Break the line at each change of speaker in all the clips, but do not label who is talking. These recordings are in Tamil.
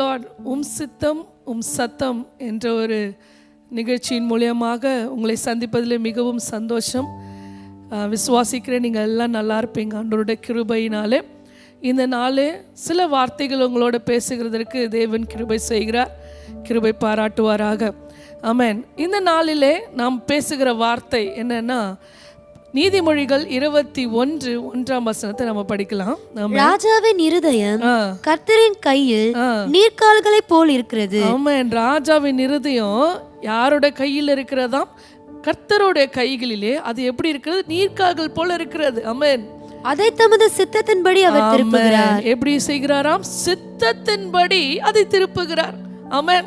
லார்ட் உம் சித்தம் உம் சத்தம் என்ற ஒரு நிகழ்ச்சியின் மூலியமாக உங்களை சந்திப்பதில் மிகவும் சந்தோஷம். விசுவாசிக்கிறேன் நீங்கள் எல்லாம் நல்லா இருப்பீங்க. ஆண்டவருடைய கிருபையினாலே. இந்த நாளே சில வார்த்தைகள் உங்களோட பேசுகிறதற்கு தேவன் கிருபை செய்கிறார் கிருபை பாராட்டுவாராக. அமேன் இந்த நாளிலே நாம் பேசுகிற வார்த்தை என்னன்னா நீதிமொழிகள் இருபத்தி ஒன்று ஒன்றாம் வசனத்தை நம்ம படிக்கலாம்.
ராஜாவின் இருதயம் கர்த்தரின் கையில்
ஆ.
நீர்க்கால்களைப் போல் இருக்கிறது.
ஆமென். ராஜாவின் இருதயம் யாரோட கையில் இருக்கிறதாம்? கர்த்தருடைய கைகளிலே அது எப்படி இருக்கிறது? நீர்க்கால்கள் போல இருக்கிறது. ஆமென்.
அதை தமது சித்தத்தின்படி அவர் திருப்புகிறார்.
எப்படி செய்கிறாராம்? சித்தத்தின்படி அதை திருப்புகிறார். ஆமென்.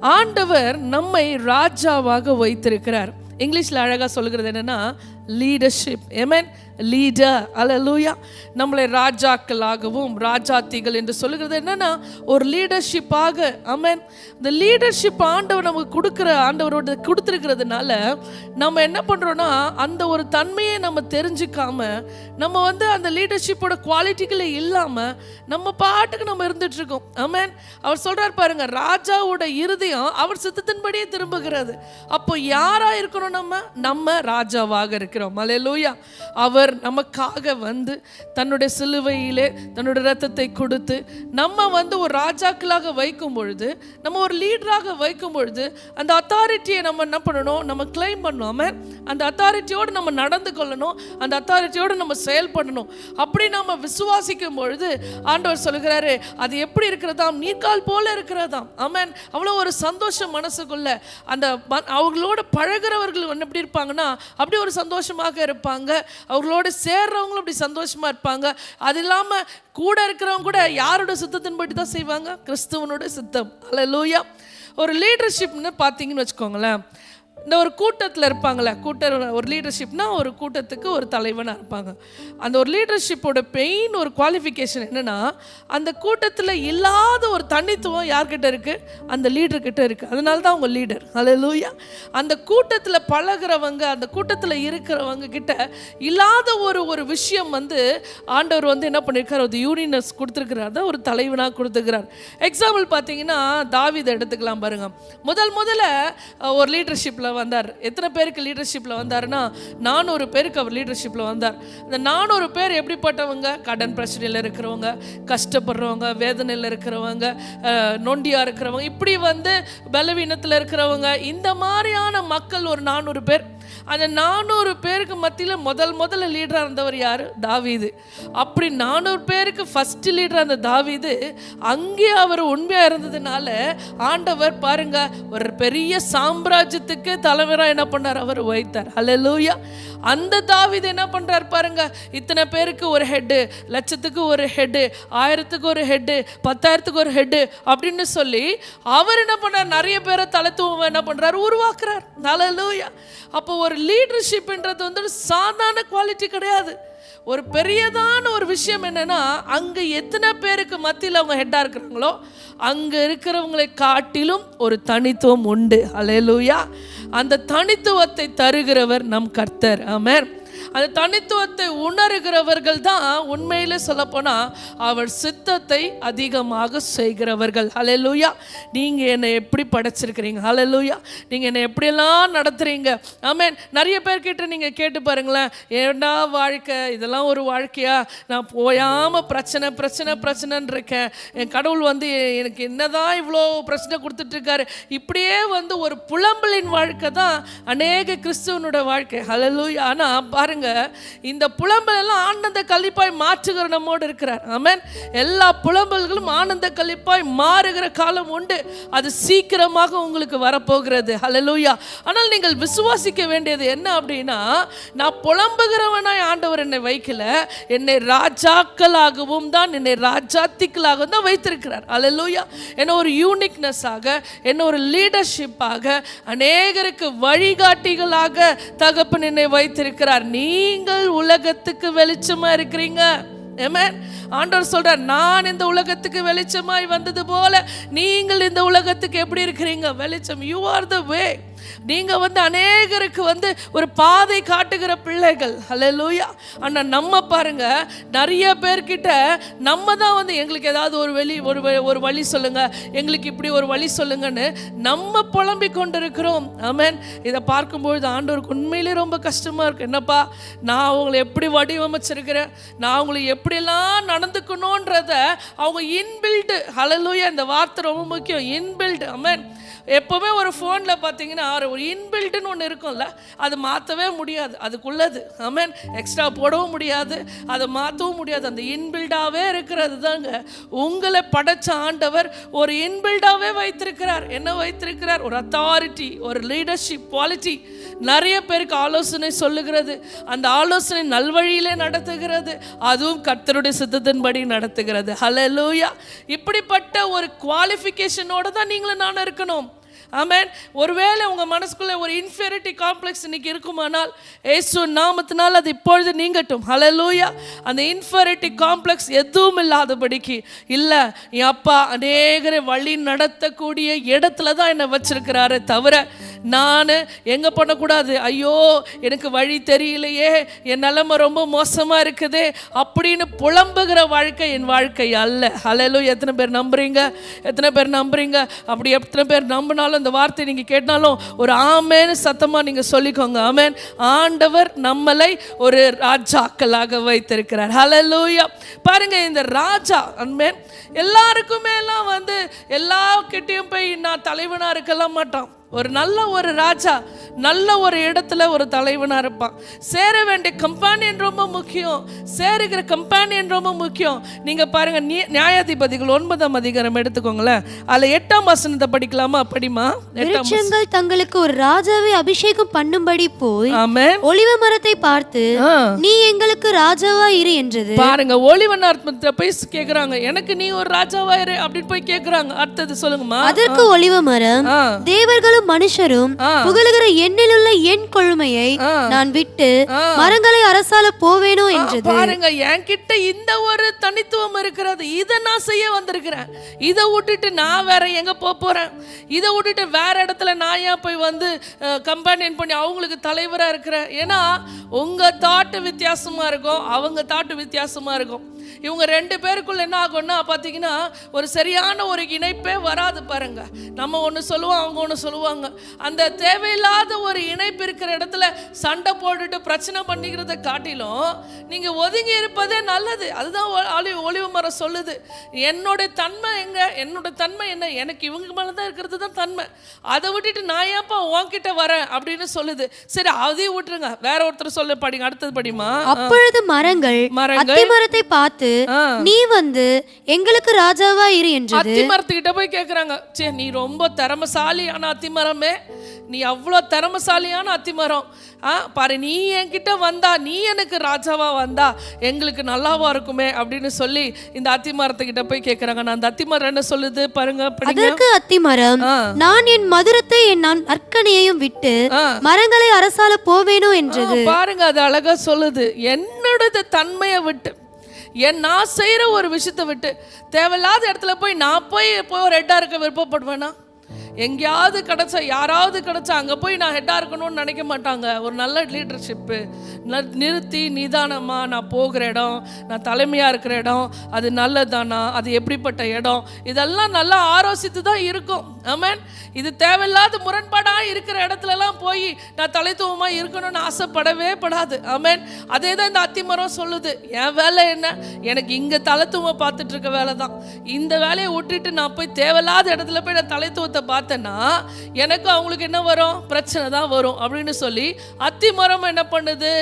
ஆண்டவர் நம்மை ராஜாவாக வைத்திருக்கிறார். இங்கிலீஷ்ல அழகா சொல்கிறது என்னன்னா லீடர்ஷிப் எமன் லீடர் அலலூயா நம்மளை ராஜாக்களாகவும் ராஜாத்திகள் என்று சொல்லுகிறது என்னன்னா ஒரு லீடர்ஷிப்பாக அமேன் இந்த லீடர்ஷிப் ஆண்டவர் நமக்கு கொடுக்குற ஆண்டவரோட கொடுத்துருக்கிறதுனால நம்ம என்ன பண்ணுறோன்னா அந்த ஒரு தன்மையை நம்ம தெரிஞ்சுக்காம நம்ம வந்து அந்த லீடர்ஷிப்போட குவாலிட்டிகளே இல்லாமல் நம்ம பாட்டுக்கு நம்ம இருந்துட்டுருக்கோம். அமேன் அவர் சொல்கிறார் பாருங்க ராஜாவோட இருதயம் அவர் சித்தத்தின்படியே திரும்புகிறது. அப்போ யாராக இருக்கணும் நம்ம? நம்ம ராஜாவாக இருக்கிறோம் மலையலூயா அவர் நமக்காக வந்து தன்னுடைய சிலுவையிலே தன்னுடைய ரத்தத்தை கொடுத்து நம்ம வந்து ஒரு ராஜாக்களாக வைக்கும் பொழுது நம்ம ஒரு லீடராக வைக்கும் பொழுது அந்த அத்தாரிட்டியை நம்ம என்ன பண்ணணும்? நம்ம கிளைம் பண்ணாமல் அந்த அத்தாரிட்டியோடு நம்ம நடந்து கொள்ளணும். அந்த அத்தாரிட்டியோடு நம்ம செயல்படணும். அப்படி நம்ம விசுவாசிக்கும் பொழுது ஆண்டவர் சொல்கிறாரு அது எப்படி இருக்கிறதாம்? நீர்க்கால் போல இருக்கிறதாம். ஆமென் அவ்வளோ ஒரு சந்தோஷம் மனசுக்குள்ள. அந்த அவங்களோட பழகிறவர்கள் எப்படி இருப்பாங்கன்னா அப்படி ஒரு சந்தோஷம் சந்தோஷமாக இருப்பாங்க. அவங்களோட சேர்றவங்களும் அப்படி சந்தோஷமா இருப்பாங்க. அது இல்லாம கூட இருக்கிறவங்க கூட யாரோட சித்தத்தின்படி தான் செய்வாங்க? கிறிஸ்துவனோட சித்தம். அல்ல லூயா ஒரு லீடர்ஷிப்னு பார்த்தீங்கன்னு வச்சுக்கோங்களேன். இந்த ஒரு கூட்டத்தில் இருப்பாங்களே கூட்ட ஒரு லீடர்ஷிப்னா ஒரு கூட்டத்துக்கு ஒரு தலைவனாக இருப்பாங்க. அந்த ஒரு லீடர்ஷிப்போட பெயின் ஒரு குவாலிஃபிகேஷன் என்னன்னா அந்த கூட்டத்தில் இல்லாத ஒரு தனித்துவம் யார்கிட்ட இருக்குது அந்த லீடர்கிட்ட இருக்குது அதனால தான் அவங்க லீடர் அல்லேலூயா அந்த கூட்டத்தில் பழகுறவங்க அந்த கூட்டத்தில் இருக்கிறவங்க கிட்ட இல்லாத ஒரு ஒரு விஷயம் வந்து ஆண்டவர் வந்து என்ன பண்ணியிருக்காரு ஒரு யூனினஸ் கொடுத்துருக்கிறார். தான் ஒரு தலைவனாக கொடுத்துருக்கிறார் எக்ஸாம்பிள் பார்த்தீங்கன்னா தாவீதை எடுத்துக்கலாம் பாருங்கள் முதல் முதல்ல ஒரு லீடர்ஷிப்பில் வந்தார். எத்தனை பேருக்கு லீடர்ஷிப்பில் வந்தாருன்னா நானூறு பேருக்கு அவர் லீடர்ஷிப்பில் வந்தார். இந்த நானூறு பேர் எப்படிப்பட்டவங்க? கடன் பிரச்சனையில் இருக்கிறவங்க கஷ்டப்படுறவங்க வேதனையில் இருக்கிறவங்க நொண்டியாக இருக்கிறவங்க இப்படி வந்து பலவீனத்தில் இருக்கிறவங்க இந்த மாதிரியான மக்கள் ஒரு நானூறு பேர் அந்த நானூறு பேருக்கு மத்தியில் முதல் முதல்ல லீடராக இருந்தவர் யார்? தாவீது. அப்படி நானூறு பேருக்கு ஃபஸ்ட்டு லீடராக இருந்த தாவீது அங்கே அவர் உண்மையாக இருந்ததுனால ஆண்டவர் பாருங்க ஒரு பெரிய சாம்ராஜ்யத்துக்கு தலைவராக என்ன பண்ணார்? அவர் வைத்தார் அலலூயா அந்த தாவிது என்ன பண்ணுறாரு பாருங்க. இத்தனை பேருக்கு ஒரு ஹெட்டு லட்சத்துக்கு ஒரு ஹெட்டு ஆயிரத்துக்கு ஒரு ஹெட்டு பத்தாயிரத்துக்கு ஒரு ஹெட்டு அப்படின்னு சொல்லி அவர் என்ன பண்ணார்? நிறைய பேரை தலைத்துவம் என்ன பண்றாரு? உருவாக்குறார். லூயா அப்போ ஒரு லீடர்ஷிப்ன்றது வந்து ஒரு சாதாரண குவாலிட்டி கிடையாது. ஒரு பெரியதான ஒரு விஷயம் என்னன்னா அங்க எத்தனை பேருக்கு மத்தியில் அவங்க ஹெட்டா இருக்கிறாங்களோ அங்க இருக்கிறவங்களை காட்டிலும் ஒரு தனித்துவம் உண்டு. அலையலூயா அந்த தனித்துவத்தை தருகிறவர் நம் கர்த்தர். ஆமென் அந்த தனித்துவத்தை உணர்கிறவர்கள் தான் உண்மையில் சொல்லப்போனால் அவர் சித்தத்தை அதிகமாக செய்கிறவர்கள். அலலூயா நீங்க என்னை எப்படி படைச்சிருக்கிறீங்க? அலலூயா நீங்க என்னை எப்படியெல்லாம் நடத்துறீங்க? ஆமேன் நிறைய பேர்கிட்ட நீங்கள் நீங்க கேட்டு பாருங்களேன். ஏண்டா வாழ்க்கை? இதெல்லாம் ஒரு வாழ்க்கையா? நான் போயாம பிரச்சனை பிரச்சனை பிரச்சனைன்னு இருக்கேன். என் கடவுள் வந்து எனக்கு என்னதான் இவ்வளோ பிரச்சனை கொடுத்துட்டு இருக்காரு இப்படியே வந்து ஒரு புலம்பலின் வாழ்க்கை தான் அநேக கிறிஸ்துவனோட வாழ்க்கை. அலலூயா ஆனால் பாருங்க இந்த புலம்பல் எல்லாம் ஆனந்த கழிப்பாய் மாற்றுகிற நம்மோடு இருக்கிறார். ஆமேன். எல்லா புலம்பல்களும் ஆனந்த கழிப்பாய் மாறுகிற காலம் உண்டு. அது சீக்கிரமாக உங்களுக்கு வரப்போகிறது. ஹலலூயா ஆனால் நீங்கள் விசுவாசிக்க வேண்டியது என்ன அப்படின்னா நான் புலம்புகிறவனாய் ஆண்டவர் என்னை வைக்கல என்னை ராஜாக்களாகவும் தான் என்னை ராஜாத்திகளாகவும் தான் வைத்திருக்கிறார். அலலூயா என்ன ஒரு யூனிக்னஸாக என்ன ஒரு லீடர்ஷிப்பாக அநேகருக்கு வழிகாட்டிகளாக தகப்பன் என்னை வைத்திருக்கிறார். நீங்கள் உலகத்துக்கு வெளிச்சமா இருக்கிறீங்க. ஆண்டவர் சொல்றார் நான் இந்த உலகத்துக்கு வெளிச்சமாய் வந்தது போல நீங்கள் இந்த உலகத்துக்கு எப்படி இருக்கிறீங்க? வெளிச்சம். யூ ஆர் த வே நீங்க வந்து அநேகருக்கு வந்து ஒரு பாதை காட்டுகிற பிள்ளைகள். ஹalleluya ஆனால் நம்ம பாருங்க நிறைய பேர்கிட்ட நம்ம தான் வந்து எங்களுக்கு ஏதாவது ஒரு வெளி ஒரு வ- ஒரு வழி சொல்லுங்க. எங்களுக்கு இப்படி ஒரு வழி சொல்லுங்கன்னு நம்ம புலம்பிக் கொண்டிருக்கிறோம். ஆமேன் இதை பார்க்கும்பொழுது ஆண்டவருக்கு உண்மையிலே ரொம்ப கஷ்டமா இருக்கு. என்னப்பா நான் அவங்களை எப்படி வடிவமைச்சிருக்கிறேன்? நான் அவங்களை எப்படிலாம் நடந்துக்கணுன்றத அவங்க இன்பில்டு ஹலலூயா இந்த வார்த்தை ரொம்ப முக்கியம். இன்பில்டு ஆமேன் எப்போவுமே ஒரு ஃபோனில் பார்த்தீங்கன்னா ஒரு இன்பில்ட்டுன்னு ஒன்று இருக்கும்ல அது மாற்றவே முடியாது. அதுக்குள்ளது. ஆமென் எக்ஸ்ட்ரா போடவும் முடியாது. அதை மாற்றவும் முடியாது. அந்த இன்பில்டாகவே இருக்கிறது தாங்க உங்களை படைச்ச ஆண்டவர் ஒரு இன்பில்டாகவே வைத்திருக்கிறார். என்ன வைத்திருக்கிறார்? ஒரு அத்தாரிட்டி ஒரு லீடர்ஷிப் குவாலிட்டி நிறைய பேருக்கு ஆலோசனை சொல்லுகிறது. அந்த ஆலோசனை நல்வழியிலே நடத்துகிறது. அதுவும் கர்த்தருடைய சித்தத்தின்படி நடத்துகிறது. ஹalleluya இப்படிப்பட்ட ஒரு குவாலிஃபிகேஷனோட தான் நீங்களும் நானும் இருக்கணும். ஆமேன் ஒருவேளை உங்கள் மனசுக்குள்ளே ஒரு இன்ஃபீரிட்டி காம்ப்ளெக்ஸ் இன்னைக்கு இருக்குமானால் ஏசு நாமத்தினால் அது இப்பொழுது நீங்கட்டும். ஹலலூயா அந்த இன்ஃபீரிட்டி காம்ப்ளெக்ஸ் எதுவும் இல்லாதபடிக்கு இல்லை என் அப்பா அநேகரை வழி நடத்தக்கூடிய இடத்துல தான் என்னை வச்சிருக்கிறாரே தவிர நான் எங்கே பண்ணக்கூடாது? ஐயோ எனக்கு வழி தெரியலையே. என் நிலைமை ரொம்ப மோசமாக இருக்குது. அப்படின்னு புலம்புகிற வாழ்க்கை என் வாழ்க்கை அல்ல. ஹலலு எத்தனை பேர் நம்புறீங்க? எத்தனை பேர் நம்புறீங்க? அப்படி எத்தனை பேர் நம்பினாலும் அந்த வார்த்தை நீங்கள் கேட்டாலும் ஒரு ஆமேன்னு சத்தமாக நீங்கள் சொல்லிக்கோங்க. ஆமேன். ஆண்டவர் நம்மளை ஒரு ராஜாக்களாக வைத்திருக்கிறார். ஹலலூயா பாருங்க இந்த ராஜா அன்மேன் எல்லாருக்குமே எல்லாம் வந்து எல்லா கிட்டேயும் போய் நான் தலைவனாக இருக்கலாம் மாட்டான். ஒரு நல்ல ஒரு ராஜா நல்ல ஒரு இடத்துல ஒரு தலைவனாக இருப்பான். சேர வேண்டிய கம்பானியன் ரொம்ப முக்கியம். சேருகிற கம்பானியன் ரொம்ப முக்கியம். நீங்கள் பாருங்க நீ நியாயாதிபதிகள் ஒன்பதாம் அதிகாரம் எடுத்துக்கோங்களேன். அதில் எட்டாம் வசனத்தை படிக்கலாமா? படிமா
விருட்சங்கள் தங்களுக்கு ஒரு ராஜாவை அபிஷேகம் பண்ணும்படி போய்
ஆமென்.
ஒளிவ மரத்தை பார்த்து நீ எங்களுக்கு ராஜாவா இரு என்றது.
பாருங்க ஒளிவனார்த்தத்தை போய் கேக்குறாங்க. எனக்கு நீ ஒரு ராஜாவா இரு அப்படின்னு போய் கேக்குறாங்க. அடுத்தது சொல்லுங்கம்மா.
அதற்கு ஒளிவ மரம்
ஆ.
மனுஷரும். புகழுகிற எண்ணிலுள்ள என் கொழுமையை. நான் விட்டு. மரங்களை அரசால போவேனோ என்றது
பாருங்க என்கிட்ட இந்த ஒரு தனித்துவம் இருக்கிறது இதை நான் செய்ய வந்திருக்கிறேன் இதை விட்டுட்டு நான் வேற எங்க போறேன் இதை விட்டுட்டு வேற இடத்துல நான் ஏன் போய் வந்து கம்பேனியன் பண்ணி அவங்களுக்கு தலைவரா இருக்கிறேன் ஏன்னா உங்க தாட்டு வித்தியாசமா இருக்கும் அவங்க தாட்டு வித்தியாசமா இருக்கும் இவங்க ரெண்டு பேருக்குள்ள என்ன ஆகும்னா பார்த்தீங்கன்னா ஒரு சரியான ஒரு இணைப்பே வராது பாருங்க. நம்ம ஒன்று சொல்லுவோம் அவங்க ஒன்று சொல்லுவாங்க. அந்த தேவையில்லாத ஒரு இணைப்பு இருக்கிற இடத்துல சண்டை போட்டுட்டு பிரச்சனை பண்ணிக்கிறத காட்டிலும் நீங்கள் ஒதுங்கி இருப்பதே நல்லது. அதுதான் ஒளி ஒளிவு மரம் சொல்லுது. என்னுடைய தன்மை எங்க? என்னோட தன்மை என்ன? எனக்கு இவங்க மேலே தான் இருக்கிறது தான் தன்மை. அதை விட்டுட்டு நான் ஏன்ப்பா உன்கிட்ட வரேன் அப்படின்னு சொல்லுது. சரி அதையும் விட்டுருங்க. வேற ஒருத்தர் சொல்ல படிங்க. அடுத்தது படிமா
அப்பொழுது மரங்கள்
மரங்கள்
மரத்தை பார்த்து
ஆ.
நீ வந்து எங்களுக்கு ராஜாவா இரு என்றது.
அத்தி மரத்துக்கிட்ட போய் கேட்குறாங்க சே நீ ரொம்ப திறமசாலியான அத்திமரமே. நீ அவ்வளோ திறமசாலியான அத்திமரம். ஆ பாரு நீ என்கிட்ட வந்தா நீ எனக்கு ராஜாவா வந்தா எங்களுக்கு நல்லாவா இருக்குமே அப்படின்னு சொல்லி இந்த அத்திமரத்துக்கிட்ட போய் கேட்குறாங்க நான் அந்த அத்திமரம் என்ன சொல்லுது பாருங்க
அதற்கு அத்திமரம். நான் என் மதுரத்தை என் நான் அற்கனையையும் விட்டு. மரங்களை அரசால போவேனோ என்றது.
பாருங்க அது அழகா சொல்லுது. என்னோட தன்மையை விட்டு. என் நான் செய்கிற ஒரு விஷயத்தை விட்டு தேவையில்லாத இடத்துல போய் நான் போய் போய் ஒரு ஹெட்டாக இருக்க விருப்பப்படுவேன்னா எங்கேயாவது கிடைச்சா யாராவது கிடைச்சா அங்கே போய் நான் ஹெட்டாக இருக்கணும்னு நினைக்க மாட்டாங்க. ஒரு நல்ல லீடர்ஷிப்பு நிறுத்தி நிதானமாக நான் போகிற இடம் நான் தலைமையாக இருக்கிற இடம் அது நல்லதானா அது எப்படிப்பட்ட இடம்? இதெல்லாம் நல்லா ஆலோசித்து தான் இருக்கும். ஆமென். இது தேவையில்லாத முரண்பாடாக இருக்கிற இடத்துலலாம் போய் நான் தலைத்துவமாக இருக்கணும்னு ஆசைப்படவே படாது. ஆமென். அதே தான் இந்த அத்திமரம் சொல்லுது. என் வேலை என்ன? எனக்கு இங்கே தலைத்துவம் பார்த்துட்டு இருக்க வேலை தான். இந்த வேலையை விட்டுட்டு நான் போய் தேவையில்லாத இடத்துல போய் நான் தலைத்துவத்தை பார்த்து பார்த்தேன்னா எனக்கு அவங்களுக்கு என்ன வரும்? பிரச்சனை தான் வரும் அப்படின்னு சொல்லி அத்திமரம் என்ன பண்ணுது?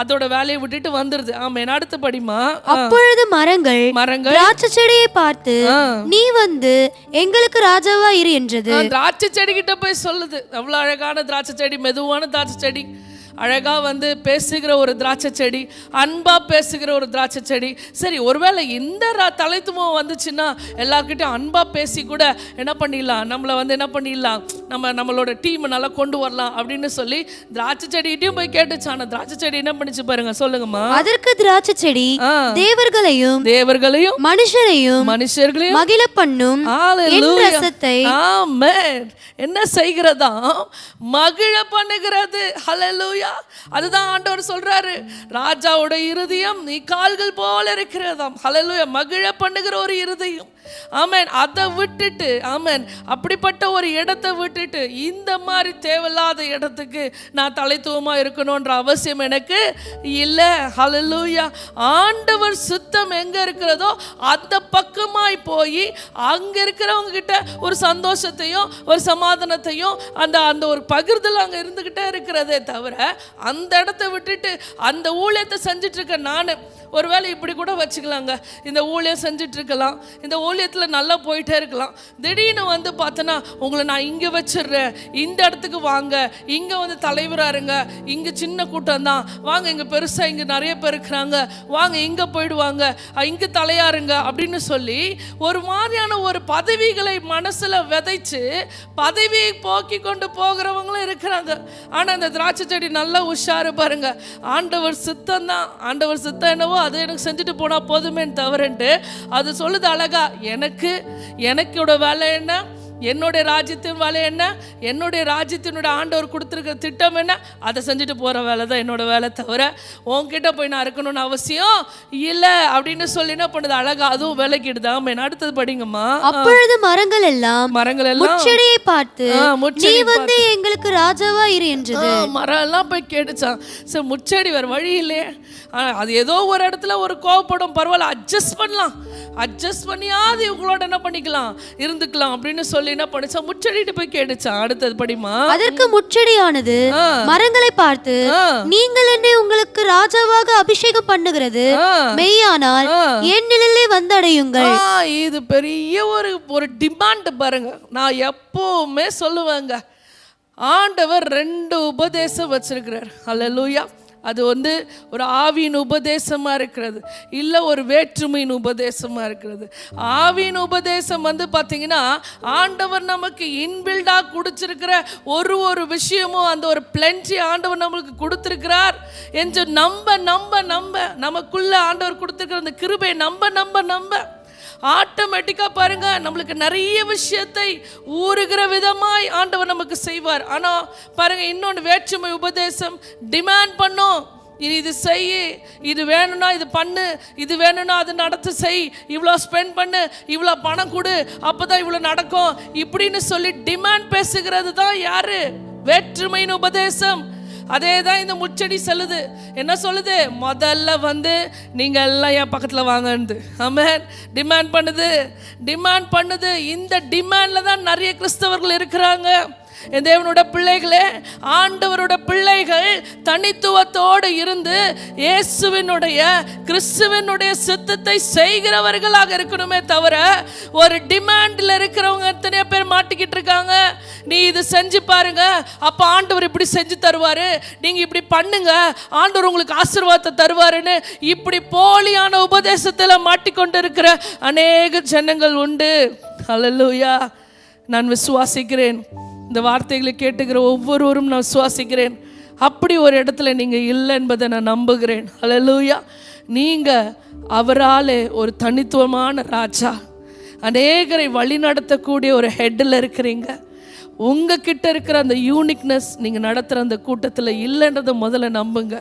அதோட வேலையை விட்டுட்டு வந்துடுது ஆமாம் அடுத்த படிமா
அப்பொழுது மரங்கள்
மரங்கள்.
திராட்சை செடியை பார்த்து. நீ வந்து எங்களுக்கு ராஜாவா இரு என்றது.
திராட்சை செடி கிட்ட போய் சொல்லுது. அவ்வளோ அழகான திராட்சை செடி மெதுவான திராட்சை செடி. அழகா வந்து பேசுகிற ஒரு திராட்சை செடி அன்பா பேசுகிற ஒரு திராட்சை செடி. சரி ஒருவேளை இந்த தலைத்துவம் வந்துச்சுன்னா எல்லார்கிட்டயும் அன்பா பேசி கூட என்ன பண்ணிடலாம்? நம்மளை வந்து என்ன பண்ணிடலாம்? நம்ம நம்மளோட டீம் நல்லா கொண்டு வரலாம் அப்படின்னு சொல்லி திராட்சை செடிகிட்டயும் போய் கேட்டுச்சு. ஆனா திராட்சை செடி என்ன பண்ணிச்சு பாருங்க சொல்லுங்கம்மா.
அதற்கு திராட்சை செடி. தேவர்களையும்
தேவர்களையும்
மனுஷரையும்
மனுஷர்களையும்
மகிழ பண்ணும். ரசத்தை.
Amen. என்ன செய்கிறதா மகிழ பண்ணுகிறது. ஹalleluya அதுதான் ஆண்டவர் சொல்றாரு. ராஜாவோட இருதயம் நீ கால்கள் போல இருக்கிறதாம். ஹலலூயா மகிழ பண்ணுகிற ஒரு இருதயம். ஆமென். அதை விட்டுட்டு ஆமென். அப்படிப்பட்ட ஒரு இடத்தை விட்டுட்டு இந்த மாதிரி தேவையில்லாத இடத்துக்கு நான் தலைத்துவமா இருக்கணும்ன்ற அவசியம் எனக்கு இல்லை. ஹலலூயா ஆண்டவர் சுத்தம் எங்கே இருக்கிறதோ அந்த பக்கமாய் போய் அங்கே இருக்கிறவங்க கிட்ட ஒரு சந்தோஷத்தையும் ஒரு சமாதானத்தையும் அந்த அந்த ஒரு பகிர்தல் அங்கே இருந்துகிட்டே இருக்கிறதே தவிர அந்த இடத்த விட்டுட்டு அந்த ஊழியத்தை செஞ்சிட்ருக்க நான். ஒருவேளை இப்படி கூட வச்சுக்கலாங்க. இந்த ஊழியம் செஞ்சிட்ருக்கலாம். இந்த ஊழியத்தில் நல்லா போயிட்டே இருக்கலாம். திடீர்னு வந்து பார்த்தோன்னா உங்களை நான் இங்கே வச்சிடுறேன். இந்த இடத்துக்கு வாங்க. இங்கே வந்து தலைவராக இருங்க. இங்கே சின்ன கூட்டம் தான். வாங்க இங்கே பெருசாக இங்கே நிறைய பேர் இருக்கிறாங்க. வாங்க இங்கே போயிடுவாங்க. இங்கே தலையாருங்க அப்படின்னு சொல்லி ஒரு மாதிரியான ஒரு பதவிகளை மனசில் விதைச்சு பதவியை போக்கி கொண்டு போகிறவங்களும் இருக்கிறாங்க. ஆனால் இந்த திராட்சை செடி நல்லா நல்லா உஷாரு பாருங்க. ஆண்டவர் சித்தம் தான் ஆண்டவர் சித்தம் என்னவோ அதை எனக்கு செஞ்சுட்டு போனால் போதுமேன்னு தவறுன்ட்டு அது சொல்லுது அழகா. எனக்கு எனக்கோட வேலை என்ன? என்னுடைய ராஜ்யத்தின் வேலை என்ன? என்னுடைய ராஜ்யத்தினுடைய ஆண்டவர் கொடுத்துருக்க திட்டம் என்ன? அதை செஞ்சுட்டு போகிற வேலை தான் என்னோட வேலை தவிர உன்கிட்ட போய் நான் இருக்கணும்னு அவசியம் இல்லை அப்படின்னு சொல்லி என்ன பண்ணுது? அழகா அதுவும் விலைக்கிடுது ஆமாம் அடுத்தது படிங்கம்மா.
அப்பொழுது மரங்கள் எல்லாம்
மரங்கள் எல்லாம்
முச்செடியை பார்த்து நீ வந்து எங்களுக்கு ராஜாவா இரு என்றது.
மரம் எல்லாம் போய் கேட்டுச்சான் சரி முச்செடி வேறு வழி இல்லையே. அது ஏதோ ஒரு இடத்துல ஒரு கோவப்படும். பரவாயில்ல அட்ஜஸ்ட் பண்ணலாம். அட்ஜஸ்ட் பண்ணியாவது இவங்களோட என்ன பண்ணிக்கலாம்? இருந்துக்கலாம் அப்படின்னு சொல்லி என்ன பண்ணிச்சா? முச்செடிட்டு போய் கேட்டுச்சான் அடுத்தது படிமா
அதற்கு முச்செடியானது. மரங்களை பார்த்து. நீங்கள் என்னை உங்களுக்கு ராஜாவாக அபிஷேகம் பண்ணுகிறது. மெய்யானால். என் நிழலை வந்தடையுங்கள்.
இது பெரிய ஒரு ஒரு டிமாண்ட் பாருங்க. நான் எப்பவுமே சொல்லுவேங்க. ஆண்டவர் ரெண்டு உபதேசம் வச்சிருக்கிறார். அல்லேலூயா அது வந்து ஒரு ஆவியின் உபதேசமாக இருக்கிறது இல்லை ஒரு வேற்றுமையின் உபதேசமாக இருக்கிறது. ஆவியின் உபதேசம் வந்து பார்த்தீங்கன்னா ஆண்டவர் நமக்கு இன்பில்டாக குடிச்சிருக்கிற ஒரு ஒரு விஷயமும் அந்த ஒரு பிளென்சி ஆண்டவர் நம்மளுக்கு கொடுத்துருக்கிறார் என்று நம்ப நம்ப நம்ப. நமக்குள்ளே ஆண்டவர் கொடுத்துருக்கிற அந்த கிருபை நம்ப நம்ப நம்ப. ஆட்டோமேட்டிக்காக பாருங்க நம்மளுக்கு நிறைய விஷயத்தை ஊறுகிற விதமாய் ஆண்டவர் நமக்கு செய்வார். ஆனால் பாருங்க இன்னொன்று வேற்றுமை உபதேசம் டிமாண்ட் பண்ணும். இனி இது செய் இது வேணும்னா இது பண்ணு இது வேணும்னா அது நடத்து செய் இவ்வளோ ஸ்பெண்ட் பண்ணு இவ்வளோ பணம் கொடு அப்போ தான் இவ்வளோ நடக்கும். இப்படின்னு சொல்லி டிமாண்ட் பேசுகிறது தான் யாரு? வேற்றுமையின் உபதேசம். அதே தான் இந்த முச்செடி சொல்லுது. என்ன சொல்லுது? முதல்ல வந்து நீங்க எல்லாம் என் பக்கத்தில் வாங்கன்னு ஆமென். டிமாண்ட் பண்ணுது. டிமாண்ட் பண்ணுது. இந்த டிமாண்ட்ல தான் நிறைய கிறிஸ்தவர்கள் இருக்கிறாங்க. என் தேவனோட பிள்ளைகளே ஆண்டவரோட பிள்ளைகள் தனித்துவத்தோடு இருந்து இயேசுவினுடைய கிறிஸ்துவனுடைய சித்தத்தை செய்கிறவர்களாக இருக்கணுமே தவிர ஒரு டிமாண்டில் இருக்கிறவங்க எத்தனையோ பேர் மாட்டிக்கிட்டு இருக்காங்க. நீ இது செஞ்சு பாருங்க. அப்போ ஆண்டவர் இப்படி செஞ்சு தருவாரு. நீங்க இப்படி பண்ணுங்க. ஆண்டவர் உங்களுக்கு ஆசீர்வாதத்தை தருவாருன்னு இப்படி போலியான உபதேசத்தில் மாட்டிக்கொண்டு இருக்கிற அநேக ஜனங்கள் உண்டு. ஹalleluya நான் விசுவாசிக்கிறேன். இந்த வார்த்தைகளை கேட்டுக்கிற ஒவ்வொருவரும் நான் சுவாசிக்கிறேன் அப்படி ஒரு இடத்துல நீங்கள் இல்லை என்பதை நான் நம்புகிறேன். அலலூயா நீங்கள் அவராலே ஒரு தனித்துவமான ராஜா. அநேகரை வழி நடத்தக்கூடிய ஒரு ஹெட்டில் இருக்கிறீங்க. உங்ககிட்ட இருக்கிற அந்த யூனிக்னஸ் நீங்கள் நடத்துகிற அந்த கூட்டத்தில் இல்லைன்றதை முதல்ல நம்புங்க.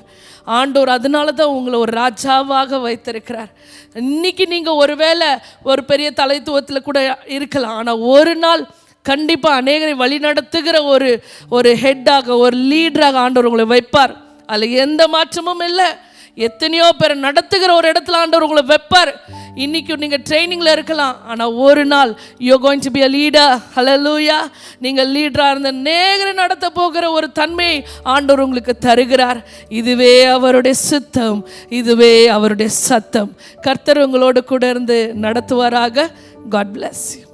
ஆண்டோர் அதனால தான் உங்களை ஒரு ராஜாவாக வைத்திருக்கிறார். இன்னைக்கு நீங்கள் ஒருவேளை ஒரு பெரிய தலைத்துவத்தில் கூட இருக்கலாம். ஆனால் ஒரு நாள் கண்டிப்பாக அநேகரை வழி நடத்துகிற ஒரு ஒரு ஹெட்டாக ஒரு லீடராக ஆண்டவர் உங்களை வைப்பார். அதில் எந்த மாற்றமும் இல்லை. எத்தனையோ பேர் நடத்துகிற ஒரு இடத்துல ஆண்டவர் உங்களை வைப்பார். இன்னைக்கு நீங்கள் ட்ரைனிங்கில் இருக்கலாம். ஆனால் ஒரு நாள் you going to be a leader hallelujah நீங்கள் லீடராக இருந்த நேகரை நடத்த போகிற ஒரு தன்மையை ஆண்டவர் உங்களுக்கு தருகிறார். இதுவே அவருடைய சித்தம். இதுவே அவருடைய சத்தம். கர்த்தர் உங்களோடு கூட இருந்து நடத்துவாராக. God bless you